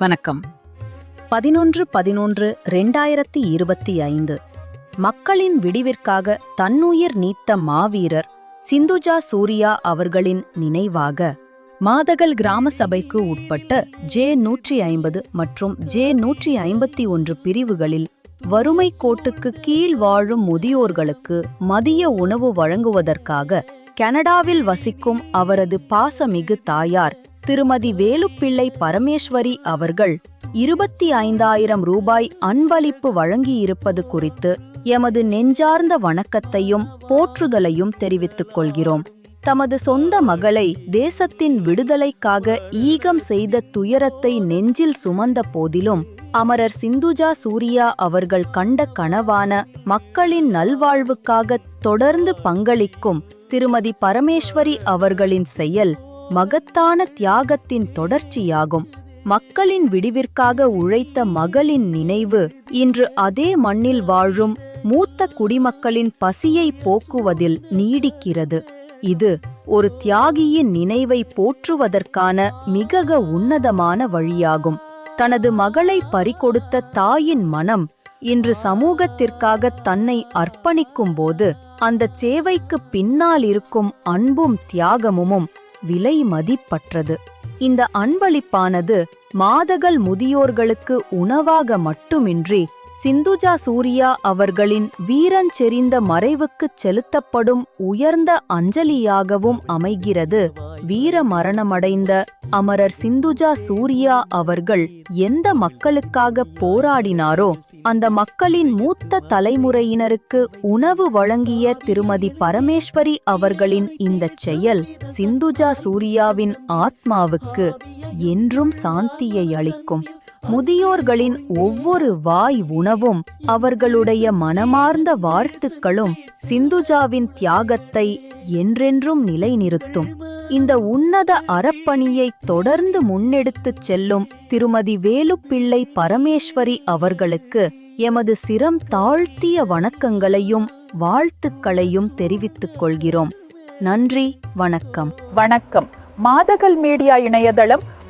வணக்கம். பதினொன்று பதினொன்று ரெண்டாயிரத்தி இருபத்தி ஐந்து. மக்களின் விடிவிற்காக தன்னுயிர் நீத்த மாவீரர் சிந்துஜா சூர்யா அவர்களின் நினைவாக மாதகல் கிராம சபைக்கு உட்பட்ட ஜே நூற்றி ஐம்பது மற்றும் ஜே நூற்றி ஐம்பத்தி ஒன்று பிரிவுகளில் வறுமை கோட்டுக்கு கீழ் வாழும் முதியோர்களுக்கு மதிய உணவு வழங்குவதற்காக கனடாவில் வசிக்கும் அவரது பாசமிகு தாயார் திருமதி வேலுப்பிள்ளை பரமேஸ்வரி அவர்கள் இருபத்தி ஐந்தாயிரம் ரூபாய் அன்பளிப்பு வழங்கியிருப்பது குறித்து எமது நெஞ்சார்ந்த வணக்கத்தையும் போற்றுதலையும் தெரிவித்துக் கொள்கிறோம். தமது சொந்த மகளை தேசத்தின் விடுதலைக்காக ஈகம் செய்த துயரத்தை நெஞ்சில் சுமந்த போதிலும் அமரர் சிந்துஜா சூர்யா அவர்கள் கண்ட கனவான மக்களின் நல்வாழ்வுக்காக தொடர்ந்து பங்களிக்கும் திருமதி பரமேஸ்வரி அவர்களின் செயல் மகத்தான தியாகத்தின் தொடர்ச்சியாகும். மக்களின் விடிவிற்காக உழைத்த மகளின் நினைவு இன்று அதே மண்ணில் வாழும் மூத்த குடிமக்களின் பசியை போக்குவதில் நீடிக்கிறது. இது ஒரு தியாகியின் நினைவை போற்றுவதற்கான மிகக உன்னதமான வழியாகும். தனது மகளை பறிகொடுத்த தாயின் மனம் இன்று சமூகத்திற்காக தன்னை அர்ப்பணிக்கும்போது அந்தச் சேவைக்கு பின்னால் இருக்கும் அன்பும் தியாகமும் விலை மதிப்பற்றது இந்த அன்பளிப்பானது மாதகள் முதியோர்களுக்கு உணவாக மட்டுமின்றி சிந்துஜா சூர்யா அவர்களின் வீரஞ்செறிந்த மறைவுக்குச் செலுத்தப்படும் உயர்ந்த அஞ்சலியாகவும் அமைகிறது. வீர மரணமடைந்த அமரர் சிந்துஜா சூர்யா அவர்கள் எந்த மக்களுக்காக போராடினாரோ அந்த மக்களின் மூத்த தலைமுறையினருக்கு உணவு வழங்கிய திருமதி பரமேஸ்வரி அவர்களின் இந்தச் செயல் சிந்துஜா சூர்யாவின் ஆத்மாவுக்கு என்றும் சாந்தியை அளிக்கும். முதியோர்களின் ஒவ்வொரு வாய் உணவும் அவர்களுடைய மனமார்ந்த வாழ்த்துக்களும் சிந்துஜாவின் தியாகத்தை என்றென்றும் நிலைநிறுத்தும். இந்த உன்னத அறப்பணியை தொடர்ந்து முன்னெடுத்துச் செல்லும் திருமதி வேலுப்பிள்ளை பரமேஸ்வரி அவர்களுக்கு எமது சிரம் தாழ்த்திய வணக்கங்களையும் வாழ்த்துக்களையும் தெரிவித்துக் கொள்கிறோம். நன்றி வணக்கம். வணக்கம். மாதகல் மீடியா இணையதளம்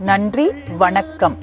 நன்றி வணக்கம்.